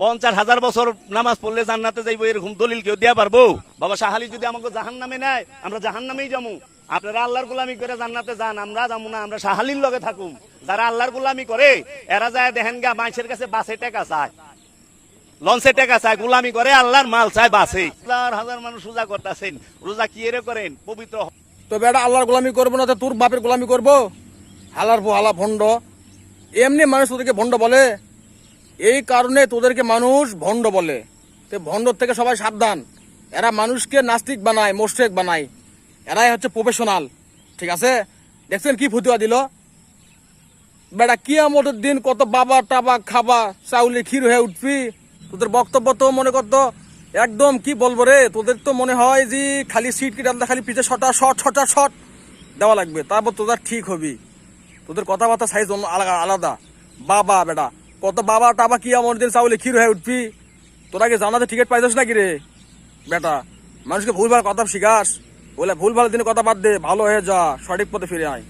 পঞ্চাশ হাজার বছর নামাজ পড়লে জান্নাতে যাইবো, এরকম দলিল কেউ দেয়া পারব? বাবা শাহালি যদি আমাকে জাহান নামে নেয়, আমরা জাহান নামেই যাব আপনারা আল্লাহর গোলামি করে জান্নাতে যান, আমরা যাব না, আমরা শাহালির লগে থাকুম। যারা আল্লাহর গোলামি করে, এরা যায় দেখেন গা মানুষের কাছে বাসে টাকা চায়। লঞ্চে টাকা চায়, গোলামি করে, আল্লাহর মাল চায় বাসে। হাজার হাজার মানুষ রোজা করতেছেন, রোজা কি এরে করেন? পবিত্র তো বেটা, আল্লাহর গোলামি করব না তোর বাপের গোলামি করব? হালার হালা ভণ্ড। এমনি মানুষ তোদেরকে ভণ্ড বলে? এই কারণে তোদেরকে মানুষ ভণ্ড বলে। তো ভণ্ডর থেকে সবাই সাবধান। এরা মানুষকে নাস্তিক বানায় মোস্টেক বানায়। এরাই হচ্ছে প্রফেশনাল ঠিক আছে? দেখছেন কি ফুতুয়া দিল? বেটা কি আমতের দিন কত বাবা টাবা খাবা, চাউলে ক্ষীর হয়ে উঠবি। তোদের বক্তব্য তো মনে করতো একদম কি বলব রে? তোদের তো মনে হয় যে খালি সিট কি ডালদা খালি পিছে শটা শট শটা শট দেওয়া লাগবে। তারপর তোদের ঠিক হবি। তোদের কথাবার্তা সাইজ আলাদা। বাবা, বেটা কত বাবা, টাবা, কি আমার দিন চাউলে ক্ষীর হয়ে উঠবি? তোরা কি জানাতে টিকিট পাইছিস নাকি রে? বেটা, মানুষকে ভুলভাল কথা শিখাস। বলে ভুলভাল দিনে কথা বাদ দে, ভালো হয়ে যা, সঠিক পথে ফিরে আয়।